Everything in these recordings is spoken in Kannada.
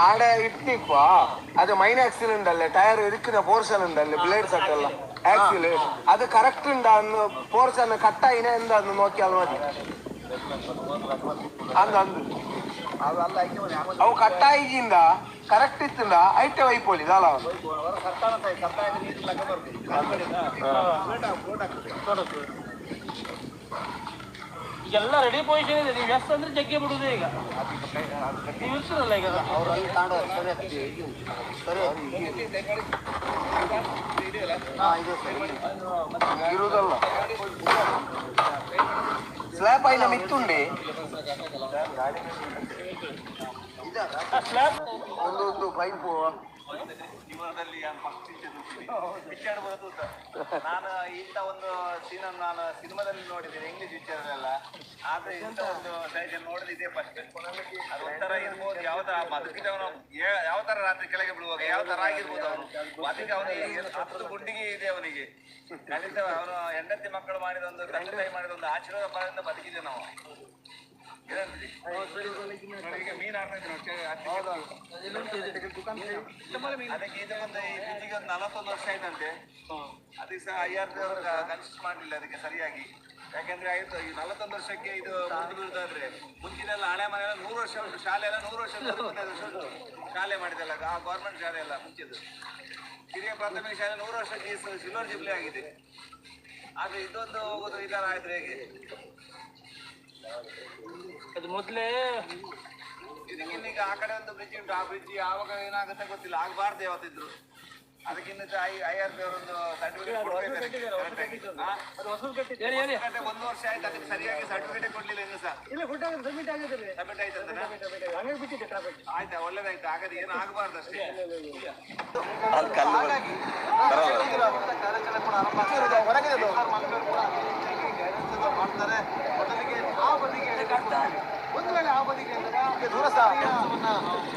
ആടെ ഇട്ടിപ്പോ അത് മൈൻ ആക്സിൽ ഉണ്ടല്ലേ ടയർ ഇരിക്കുന്ന പോർഷൻ ഉണ്ടല്ലേ ബ്ലേഡ് സെറ്റല്ല ആക്സിൽ അത് കറക്റ്റ് ഉണ്ടാന്ന് പോർഷൻ കട്ടായിനെ എന്താന്ന് നോക്കിയാൽ മതി അന്ന് അന്ന് ಅವು ಕಟ್ಟಾಯಿಗಿಂದ ಕರೆಕ್ಟ್ ಇತ್ತಿಂದ ಐಟೆ ವೈಪೋಲಿ ದಾಲ ಈಗೆಲ್ಲ ರೆಡಿ ಪೊಸಿಷನ್ ಇದೆ ನೀವು ಎಸ್ ಅಂದ್ರೆ ಜಗ್ಗೆ ಬಿಡುದೇ ಈಗ ನೀವು ಇರ್ತೀರಲ್ಲ ಈಗ ಇರುವುದಲ್ಲ ಸ್ಲ್ಯಾಬ್ ಐನ ಮಿತ್ತುಂಡೆ ಸ್ಲ್ಯಾಬ್ ಒಂದು ಒಂದು ಪೈಪು ನಾನು ಇಂಥ ಒಂದು ಸೀನನ್ನು ನಾನು ಸಿನಿಮಾದಲ್ಲಿ ನೋಡಿದ್ದೇನೆ ಇಂಗ್ಲಿಷ್ ವಿಚಾರದಲ್ಲ ಆದ್ರೆ ಇಂಥ ಒಂದು ಸೈಜ್ ನೋಡಲಿದೆ ಫಸ್ಟ್ ಇರ್ಬೋದು ಯಾವ ತರ ಬದುಕಿದ ಅವನು ಯಾವ ತರ ರಾತ್ರಿ ಕೆಳಗೆ ಬಿಳುವಾಗ, ಯಾವ ತರ ಆಗಿರ್ಬೋದು ಅವನು. ಅದಕ್ಕೆ ಅವನಿಗೆ ಹತ್ತು ಗುಂಡಿಗೆ ಇದೆ ಅವನಿಗೆ. ಖಂಡಿತ ಅವನು ಹೆಂಡತಿ ಮಕ್ಕಳು ಮಾಡಿದ ಒಂದು, ತಂದೆ ತಾಯಿ ಮಾಡಿದ ಒಂದು ಆಶೀರ್ವಾದ ಬದುಕಿದೆ ನಾವು. ಮೀನು ಇದ್ರು ಅದಕ್ಕೆ ಇದು ಒಂದು ಈ ಬ್ರಿಡ್ಜಿಗೆ ಒಂದು ನಲವತ್ತೊಂದು ವರ್ಷ ಆಯ್ತಂತೆ ಅದಕ್ಕೆ ಸಹ ಐ ಆರ್ ಕನ್ಸಿಸ್ಟ್ ಮಾಡಲಿಲ್ಲ ಅದಕ್ಕೆ ಸರಿಯಾಗಿ ಯಾಕಂದ್ರೆ ಆಯ್ತು ಈ ನಲವತ್ತೊಂದು ವರ್ಷಕ್ಕೆ ಇದು ಮುರಿದು ಬೀಳ್ತಾದ್ರೆ ಮುಂಚಿನೆಲ್ಲ ಹಳೆ ಮನೆ ನೂರು ವರ್ಷ ಶಾಲೆ ಎಲ್ಲ ನೂರು ವರ್ಷ ಶಾಲೆ ಮಾಡಿದೆಲ್ಲ ಆ ಗೌರ್ಮೆಂಟ್ ಶಾಲೆ ಎಲ್ಲ ಮುಂಚಿದ್ದು ಹಿರಿಯ ಪ್ರಾಥಮಿಕ ಶಾಲೆ ನೂರು ವರ್ಷಕ್ಕೆ ಸಿಲ್ವರ್ ಜುಬ್ಲಿ ಆಗಿದೆ ಆದ್ರೆ ಇದೊಂದು ಹೋಗೋದು ತರ ಆಯ್ತು ಹೇಗೆ ಅದು ಮೊದಲೇ ಇದಕ್ಕಿನ್ನೀಗ ಆ ಕಡೆ ಒಂದು ಬ್ರಿಡ್ಜ್ ಉಂಟು. ಆ ಬ್ರಿಡ್ಜ್ ಯಾವಾಗ ಏನಾಗುತ್ತೆ ಗೊತ್ತಿಲ್ಲ. ಆಗಬಾರ್ದು ಯಾವತ್ತಿದ್ರು. ಅದಕ್ಕಿಂತ ಐ ಐ ಆರ್ ಪಿ ಅವರೊಂದು ಸರ್ಟಿಫಿಕೇಟ್ ಕೊಡ್ಬೇಕು ಹಾ? ಅದು ಹೊಸದು ಕಟ್ಟಿದ್ದು ಹೇಳಿ ಹೇಳಿ ಒಂದು ವರ್ಷ ಆಯ್ತು ಅದಕ್ಕೆ ಸರಿಯಾಗಿ ಸರ್ಟಿಫಿಕೇಟ್ ಕೊಡ್ಲಿಲ್ಲ ಇನ್ನು ಸಹ. ಇಲ್ಲ ಫುಡ್ ಸಬ್ಮಿಟ್ ಆಗಿದ್ರೆ ಸಬ್ಮಿಟ್ ಆಯ್ತು ಟ್ರಾಫಿಕ್ ಆಯ್ತಾ? ಒಳ್ಳೇದಾಯ್ತು? ಹಾಗಾದ್ರೆ ಏನು ಆಗಬಾರ್ದು ಅಷ್ಟೇ.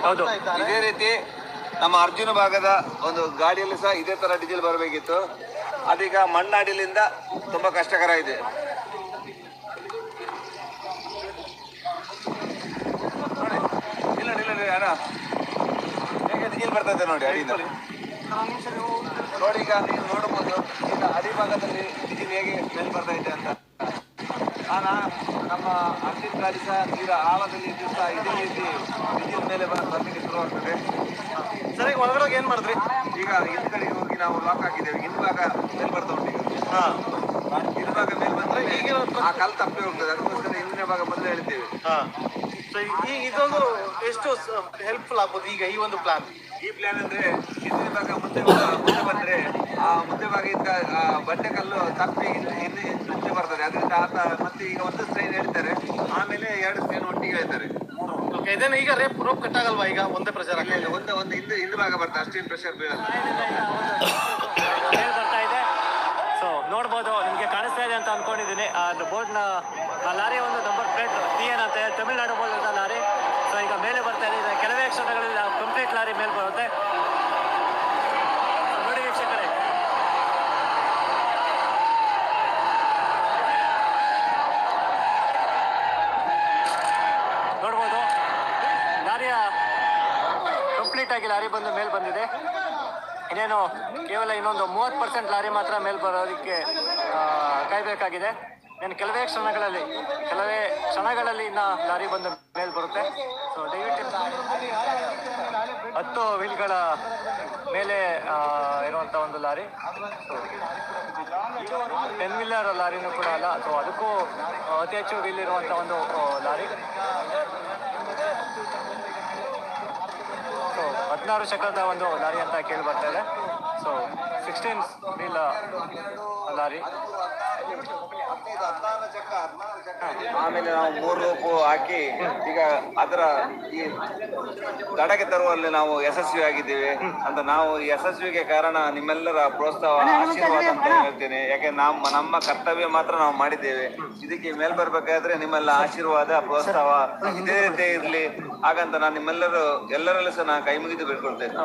ಹೌದು. ಇದೇ ರೀತಿ ನಮ್ಮ ಅರ್ಜುನ ಭಾಗದ ಒಂದು ಗಾಡಿಯಲ್ಲಿ ಸಹ ಇದೇ ತರ ಡೀಸೆಲ್ ಬರಬೇಕಿತ್ತು. ಅದೀಗ ಮಣ್ಣಾಡಿಲಿಂದ ತುಂಬಾ ಕಷ್ಟಕರ ಇದೆ. ಇಲ್ಲ ಇಲ್ಲ ಅಣ್ಣ. ಹೇಗೆ ಡೀಸೆಲ್ ಬರ್ತಾ ಇದೆ ನೋಡಿ ಅಡಿಯಿಂದ. ನೋಡಿ, ಈಗ ನೀವು ನೋಡಬಹುದು ಈಗ ಅಡಿಭಾಗದಲ್ಲಿ ಡೀಸೆಲ್ ಹೇಗೆ ಸ್ಮೆಲ್ ಬರ್ತಾ ಇದೆ ಅಂತ. ಆನ ನಮ್ಮ ಅರ್ಜಿತ್ ಗಾಡಿ ಸಹ ತೀರಾ ಆಳದಲ್ಲಿ ದಿವಸ ಇದೇ ರೀತಿ ಡೀಸೆಲ್ ಮೇಲೆ ಬರ್ಲಿಕ್ಕೆ ಶುರುವಾಗ್ತದೆ ಸರಿ ಒಳಗಡೆ ಏನ್ ಮಾಡಿದ್ರಿ? ಈಗ ಹಿಂದ್ ಕಡೆಗೆ ಹೋಗಿ ನಾವು ಲಾಕ್ ಹಾಕಿದ್ದೇವೆ. ಹಿಂದ್ಭಾಗ ಮೇಲ್ ಬರ್ತಾ ಉಂಟು ಈಗ. ಮೇಲೆ ಮೇಲ್ ಬಂದ್ರೆ ಈಗ ಆ ಕಲ್ ತಪ್ಪೇ ಹೋಗ್ತದೆ ಅದಕ್ಕೋಸ್ಕರ ಹಿಂದಿನ ಭಾಗ ಮೊದಲೇ ಹೇಳಿದ್ದೇವೆ. ಸೊ ಈ ಇದೊಂದು ಎಷ್ಟು ಹೆಲ್ಪ್ಫುಲ್ ಆಗ್ಬೋದು ಈಗ ಈ ಒಂದು ಪ್ಲಾನ್ ಈ ಪ್ಲಾನ್ ಅಂದ್ರೆ ಹಿಂದಿನ ಭಾಗ ಮುಂದೆ ಮುಂದೆ ಬಂದ್ರೆ ಆ ಮುಂದೆ ಭಾಗ ಇದ್ದ ಬಂಡೆ ಕಲ್ಲು ತಪ್ಪಿ ಹಿಂದೆ ಆತ ಮತ್ತೆ ಈಗ ಒಂದು ಸ್ಟ್ರೈನ್ ಹೇಳ್ತಾರೆ. ಆಮೇಲೆ ಎರಡು ಸ್ಟ್ರೈನ್ ಒಟ್ಟಿಗೆ ಹೇಳ್ತಾರೆ. ಓಕೆ ಇದೇನು ಈಗ ರೇಪ್ ರೋಪ್ ಕಟ್ಟಾಗಲ್ವಾ ಈಗ? ಒಂದೇ ಪ್ರಚಾರ ಇಲ್ಲ ಒಂದು ಒಂದು ಹಿಂದೆ ಹಿಂದೆ ಭಾಗ ಬರ್ತದೆ ಅಷ್ಟೇನು ಪ್ರೆಷರ್ ಬೀಳಲ್ಲ. ಬರ್ತಾ ಇದೆ. ಸೊ ನೋಡ್ಬೋದು ನಿಮಗೆ ಕಾಣಿಸ್ತಾ ಇದೆ ಅಂತ ಅನ್ಕೊಂಡಿದ್ದೀನಿ. ಆ ಬೋರ್ಡ್ನ ಆ ಲಾರಿ ಒಂದು ನಂಬರ್ ಪ್ಲೇಟ್ ಟಿ ಎನ್ ಅಂತ ಇದೆ, ತಮಿಳ್ನಾಡು ಮೂಲದ ಲಾರಿ ಸೊ ಈಗ ಮೇಲೆ ಬರ್ತಾ ಇದೆ ಇದು ಕೆಲವೇ ಕ್ಷಣಗಳಲ್ಲಿ ಕಂಪ್ಲೀಟ್ ಲಾರಿ ಮೇಲೆ ಬರುತ್ತೆ ನೋಡಿ ವೀಕ್ಷಕರೇ ನೋಡ್ಬೋದು ಲಾರಿಯ ಕಂಪ್ಲೀಟ್ ಆಗಿ ಲಾರಿ ಬಂದು ಮೇಲೆ ಬಂದಿದೆ. ಇನ್ನೇನು ಕೇವಲ ಇನ್ನೊಂದು ಮೂವತ್ತು ಪರ್ಸೆಂಟ್ ಲಾರಿ ಮಾತ್ರ ಮೇಲೆ ಬರೋದಕ್ಕೆ ಕಾಯ್ಬೇಕಾಗಿದೆ. ಇನ್ನು ಕೆಲವೇ ಕ್ಷಣಗಳಲ್ಲಿ ಕೆಲವೇ ಕ್ಷಣಗಳಲ್ಲಿ ಇನ್ನ ಲಾರಿ ಬಂದು ಮೇಲೆ ಬರುತ್ತೆ. ಸೊ ದಯವಿಟ್ಟು ಹತ್ತು ವೀಲ್ಗಳ ಮೇಲೆ ಇರುವಂಥ ಒಂದು ಲಾರಿ. ಟೆನ್ ವೀಲರ್ ಲಾರಿನೂ ಕೂಡ ಅಲ್ಲ. ಸೊ ಅದಕ್ಕೂ ಅತಿ ಹೆಚ್ಚು ವೀಲ್ ಇರುವಂಥ ಒಂದು ಲಾರಿ ಸೊ ಹದಿನಾರು ಚಕ್ರದ ಒಂದು ಲಾರಿ ಅಂತ ಕೇಳಿ ಬರ್ತಾ ಇದೆ. So sixteen lorry. ಆಮೇಲೆ ನಾವು ಮೂರು ರೂಪು ಹಾಕಿ ಈಗ ಅದರ ಈ ದಡಕ್ಕೆ ತರುವಲ್ಲಿ ನಾವು ಯಶಸ್ವಿ ಆಗಿದ್ದೇವೆ ಅಂತ ನಾವು ಈ ಯಶಸ್ವಿಗೆ ಕಾರಣ ನಿಮ್ಮೆಲ್ಲರ ಪ್ರೋತ್ಸಾಹ ಆಶೀರ್ವಾದ ಅಂತ ಹೇಳ್ತೇನೆ. ಯಾಕೆ ನಮ್ಮ ನಮ್ಮ ಕರ್ತವ್ಯ ಮಾತ್ರ ನಾವು ಮಾಡಿದ್ದೇವೆ. ಇದಕ್ಕೆ ಮೇಲ್ ಬರ್ಬೇಕಾದ್ರೆ ನಿಮ್ಮೆಲ್ಲ ಆಶೀರ್ವಾದ ಪ್ರೋತ್ಸಾಹ ಇದೇ ರೀತಿ ಇರ್ಲಿ. ಹಾಗಂತ ನಾನು ನಿಮ್ಮೆಲ್ಲರೂ ಎಲ್ಲರಲ್ಲೂ ಸಹ ನಾ ಕೈ ಮುಗಿದು ಬೇಡ್ಕೊಳ್ತೇನೆ.